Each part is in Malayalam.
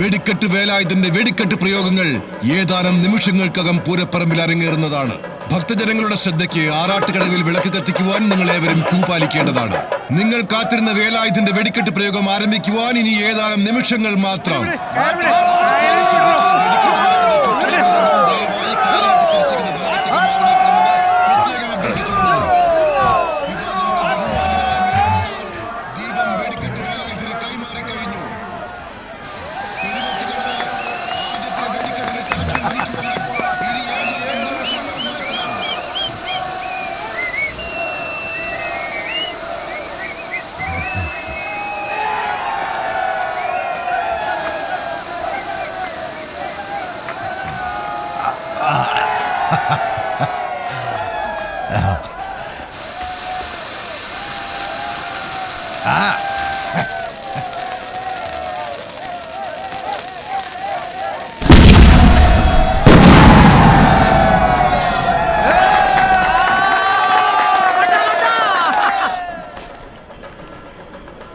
വെടിക്കെട്ട് വേലായുധന്റെ വെടിക്കെട്ട് പ്രയോഗങ്ങൾ ഏതാനും നിമിഷങ്ങൾക്കകം പൂരപ്പറമ്പിൽ അരങ്ങേറുന്നതാണ്. ഭക്തജനങ്ങളുടെ ശ്രദ്ധയ്ക്ക് ആറാട്ടുകടവിൽ വിളക്ക് കത്തിക്കുവാൻ നിങ്ങൾ ഏവരും ക്യൂ പാലിക്കേണ്ടതാണ് നിങ്ങൾ കാത്തിരുന്ന വേലായുധന്റെ വെടിക്കെട്ട് പ്രയോഗം ആരംഭിക്കുവാൻ ഇനി ഏതാനും നിമിഷങ്ങൾ മാത്രം.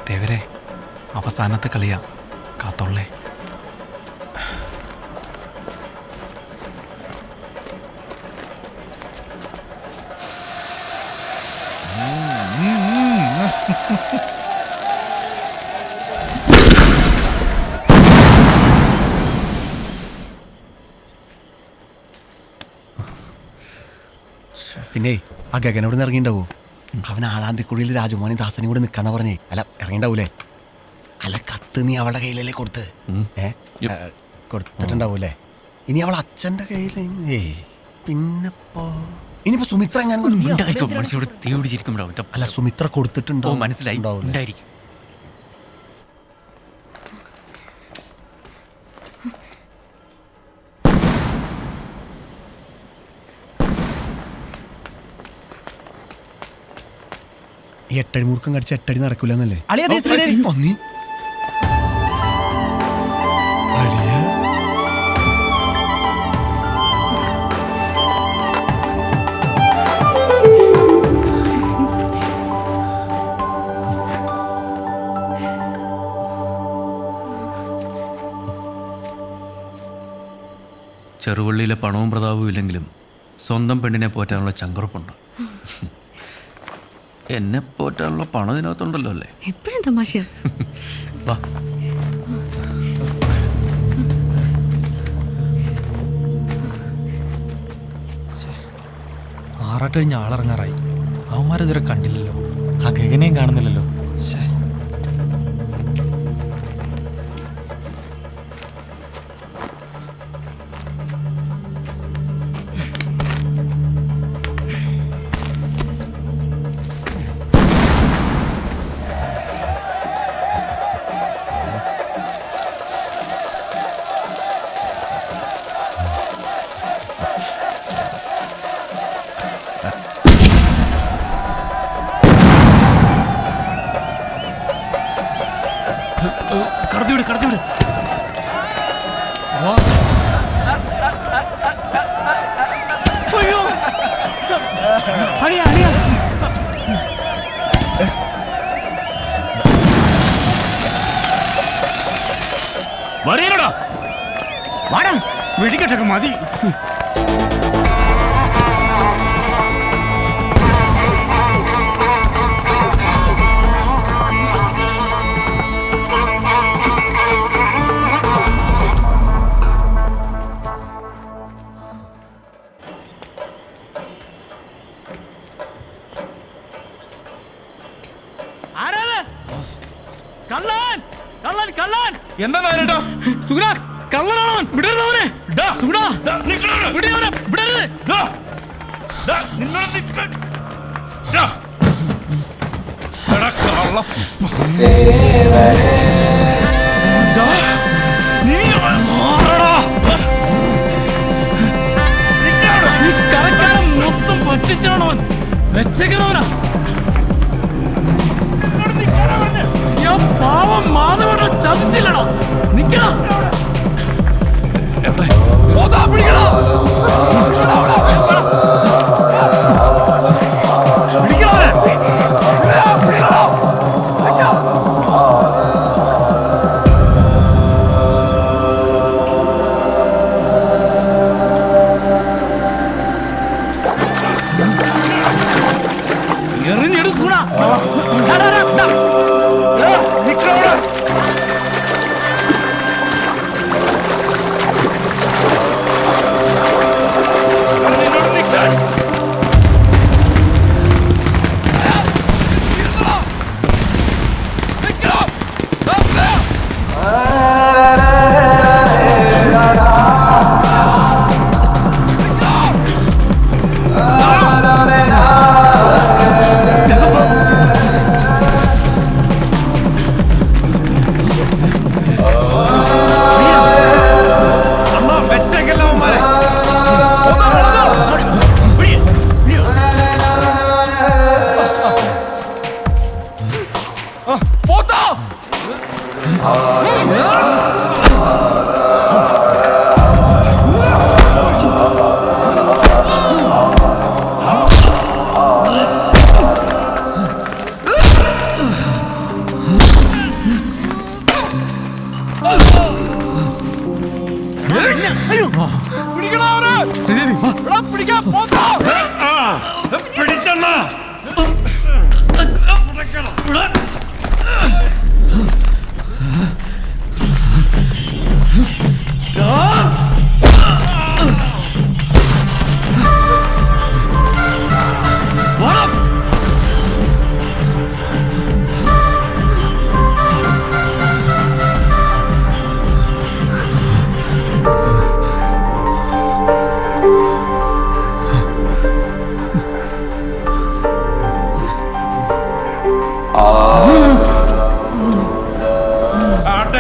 ദേവരെ അവസാനത്തെ കളിയാ. കാത്തോളേ. പിന്നെ അവിടെ ഗഗനോട് ഇറങ്ങിണ്ടാവോ അവൻ ആളാന്തിക്കുഴിയിൽ രാജമോനെ ദാസനും കൂടെ നിൽക്കാന്ന് പറഞ്ഞേ. അല്ല ഇറങ്ങിണ്ടാവൂലേ അല്ല കത്ത് നീ അവളുടെ കയ്യിലല്ലേ കൊടുത്ത്? ഏ? കൊടുത്തിട്ടുണ്ടാവൂലേ? ഇനി അവൾ അച്ഛന്റെ കയ്യിൽ പിന്നെപ്പോ ഇനിയിപ്പോ സുമിത്ര എങ്ങാനും അല്ല സുമിത്ര കൊടുത്തിട്ടുണ്ടോ? മനസ്സിലായി? ഉണ്ടായിരിക്കും. ഈ എട്ടടി മൂർക്കം കടിച്ച് എട്ടടി നടക്കൂലെന്നല്ലേ? പന്നി. ചെറുവള്ളിയിലെ പണവും പ്രതാപവും ഇല്ലെങ്കിലും സ്വന്തം പെണ്ണിനെ പോറ്റാനുള്ള ചങ്കുറപ്പുണ്ട്. എന്നെ പോറ്റാനുള്ള പണം ഇതിനകത്തുണ്ടല്ലോ അല്ലേ? എപ്പോഴും തമാശ വാ. ആറാട്ട് കഴിഞ്ഞ് ആളിറങ്ങാറായി. അവന്മാരിതുവരെ കണ്ടില്ലല്ലോ. ആ ഗഗനെയും കാണുന്നില്ലല്ലോ. കടത്തിവിട് കടത്തിവിട് വരികടാ വാടാ. വെടിക്കെട്ടൊക്കെ മതി. മൊത്തം പറ്റിച്ചാണവൻ. വെച്ചേക്കുന്നവനാ. ഞാൻ പാവം മാധവനെ ചതിച്ചില്ലടാ. നിക്കടാ.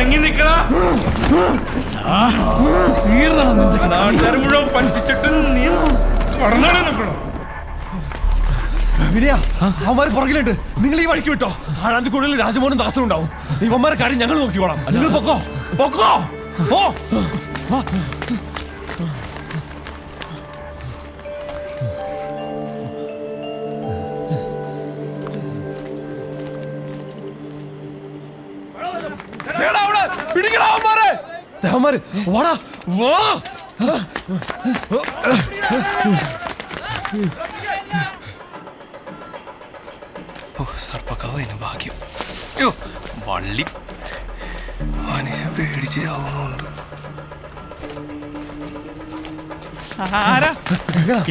അടങ്ങി നിക്കണ തീർന്നണം നിന്റെ നാട്ടുകാർ മുഴുവൻ പഞ്ചിച്ചിട്ട് നീ കടന്നാണ് നിക്കണം വിനയ അവന്മാർ പുറകിലുണ്ട്. നിങ്ങൾ ഈ വഴിക്ക് വിട്ടോ. ആഴാന്തി കൂടുതൽ രാജമോഹനും ദാസനും ഉണ്ടാവും ഇവന്മാരെ കാര്യം ഞങ്ങൾ നോക്കിക്കോളാം. നിങ്ങൾ പൊക്കോ. പൊക്കോ. അവന്മാര് വാടാ വാ സർപ്പക്കാവിന് ഭാഗ്യം യോ വള്ളി മനുഷ്യൻ പേടിച്ച് ചാവുന്നുണ്ട്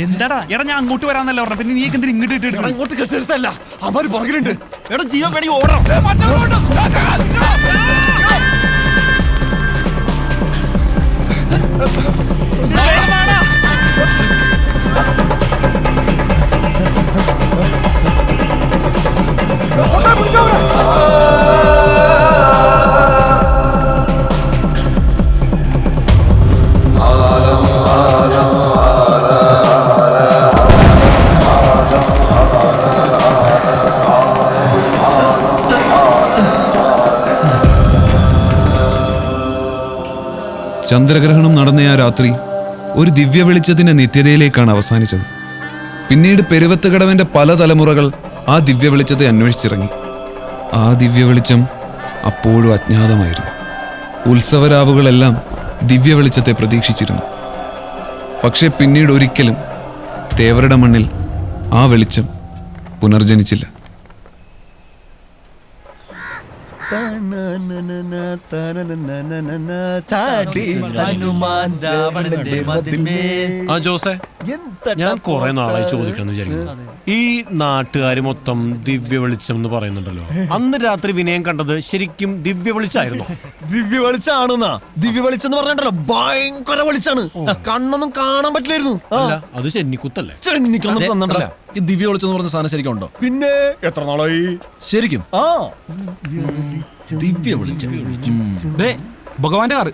എന്താടാ എടാ ഞാൻ അങ്ങോട്ട് വരാന്നല്ല പറഞ്ഞ പിന്നെ നീ എന്തിനാ ഇങ്ങോട്ട് ഇട്ട് അങ്ങോട്ട് കെട്ടിടത്തല്ല അമ്മ പുറകിലുണ്ട് എടാ ജീവൻ പേടി ഓടണം ചന്ദ്രഗ്രഹണം നടന്ന ആ രാത്രി ഒരു ദിവ്യ വെളിച്ചത്തിന്റെ നിത്യതയിലേക്കാണ് അവസാനിച്ചത്. പിന്നീട് പെരുവത്തുകടവന്റെ പല തലമുറകൾ ആ ദിവ്യ വെളിച്ചത്തെ അന്വേഷിച്ചിറങ്ങി. ആ ദിവ്യ വെളിച്ചം അപ്പോഴും അജ്ഞാതമായിരുന്നു. ഉത്സവരാവുകളെല്ലാം ദിവ്യ വെളിച്ചത്തെ പ്രതീക്ഷിച്ചിരുന്നു. പക്ഷേ പിന്നീട് ഒരിക്കലും തേവരുടെ മണ്ണിൽ ആ വെളിച്ചം പുനർജനിച്ചില്ല. ചാടി ഹനുമാൻ രാവണന്റെ ആ ജോസെ ഞാൻ കുറെ നാളായി ചോദിക്കണം വിചാരിക്കുന്നു. ഈ നാട്ടുകാർ മൊത്തം ദിവ്യ വെളിച്ചം എന്ന് പറയുന്നുണ്ടല്ലോ. അന്ന് രാത്രി വിനയം കണ്ടത് ശരിക്കും ദിവ്യ വെളിച്ചായിരുന്നു? ദിവ്യ വെളിച്ചാണെന്നാ. ദിവ്യ വെളിച്ചം എന്ന് പറഞ്ഞിട്ടല്ലോ ഭയങ്കര വെളിച്ചാണ്. കണ്ണൊന്നും കാണാൻ പറ്റില്ലായിരുന്നു. ആ, അല്ല അത് ചെന്നിക്കുത്തല്ലേ? ചെന്നിക്കൊന്നും തന്നിട്ടില്ല? ഈ ദിവ്യ വെളിച്ചം എന്ന് പറഞ്ഞ സാധനം ശരിക്കും ഉണ്ടോ? പിന്നെ എത്ര നാളായി? ശരിക്കും? ആ. ദിവ്യ വിളിച്ചു. ഭഗവാന്റെ കാറ്.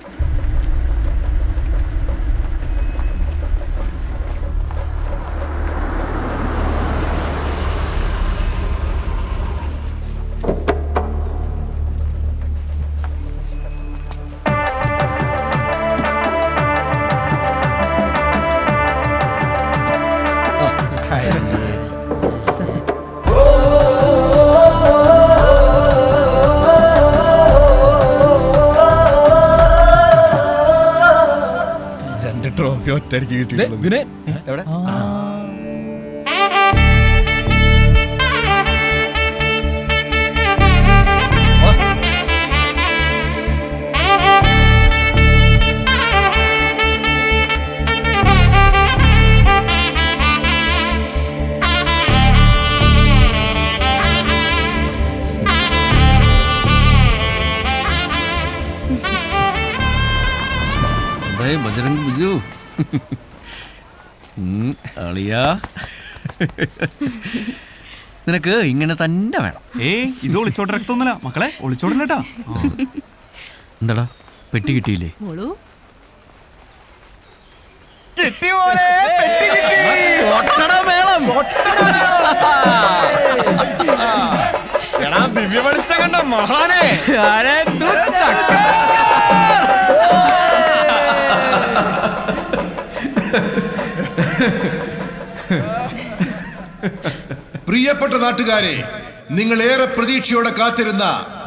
ഒറ്റയടിക്ക് കിട്ടിയിട്ടുള്ളത്. കിട്ടി വിനയ് എവിടെ? ബജരംഗ് ബിജു. ഉം, അളിയാ. നിനക്ക് ഇങ്ങനെ തന്നെ വേണം. ഏ ഇത് ഒളിച്ചോട്ട് രക്തൊന്നുമില്ല മക്കളെ ഒളിച്ചോടില്ലട്ടാ എന്താടാ പെട്ടി കിട്ടിയില്ലേ? ദിവ്യ വെളിച്ചം കണ്ട മഹാനെ. പ്രിയപ്പെട്ട നാട്ടുകാരെ നിങ്ങൾ ഏറെ പ്രതീക്ഷയോടെ കാത്തിരുന്ന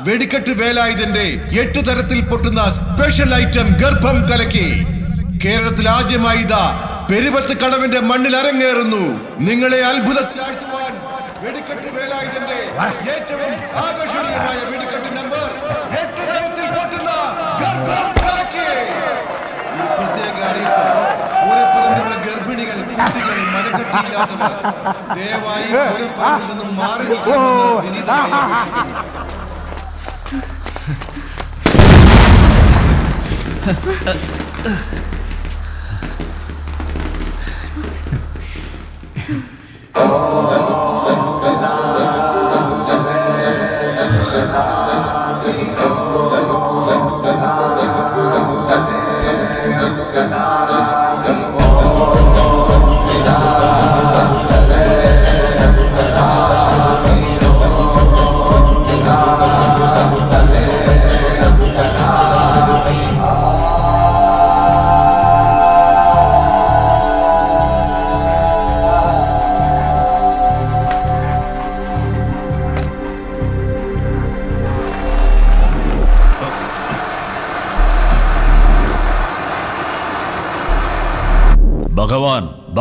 വെടിക്കെട്ട് വേലായുധന്റെ എട്ട് തരത്തിൽ പൊട്ടുന്ന സ്പെഷ്യൽ ഐറ്റം ഗർഭം കലക്കി കേരളത്തിൽ ആദ്യമായി ഇതാ പെരുവത്ത് കടവിന്റെ മണ്ണിൽ അരങ്ങേറുന്നു. നിങ്ങളെ അത്ഭുതത്തിലാഴ്ത്തുവാൻ വെടിക്കെട്ട് വേലായുധന്റെ ഏറ്റവും ആകർഷണീയമായ വെടിക്കെട്ട് നമ്പർ എട്ട് തരത്തിൽ പൊട്ടുന്ന ഗർഭം കലക്കി. പ്രത്യേക അറിയിപ്പ്. കുട്ടികൾ മനക്കെട്ടിയില്ലാത്തവർ ദയവായി പൂരപ്പറമ്പിൽ നിന്നും മാറി നിൽക്കണമെന്ന് വിനീതമായി അപേക്ഷിക്കുന്നു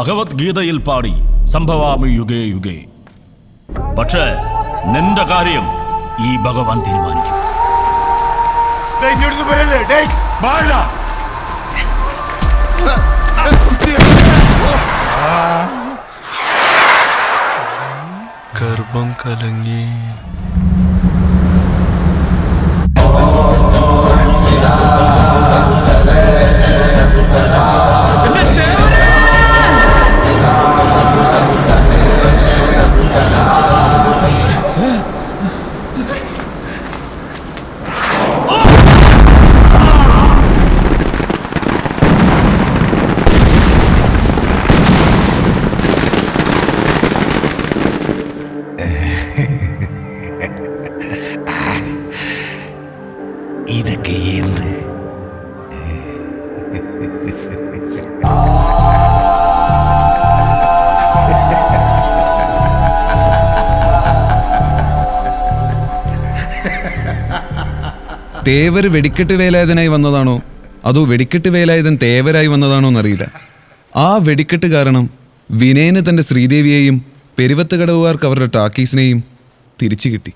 ഭഗവത്ഗീതയിൽ പാടി സംഭവാമി യുഗേ യുഗേ. പക്ഷേ നിന്റെ കാര്യം ഈ ഭഗവാൻ തീരുമാനിക്കും. ഗർഭം കലങ്ങി തേവർ വെടിക്കെട്ട് വേലായുധനായി വന്നതാണോ? അതോ വെടിക്കെട്ട് വേലായുധൻ തേവരായി വന്നതാണോ എന്നറിയില്ല. ആ വെടിക്കെട്ട് കാരണം വിനയന് തന്റെ ശ്രീദേവിയെയും പെരുവത്ത് കടവുകാർക്ക് അവരുടെ ടാക്കീസിനെയും തിരിച്ചു കിട്ടി.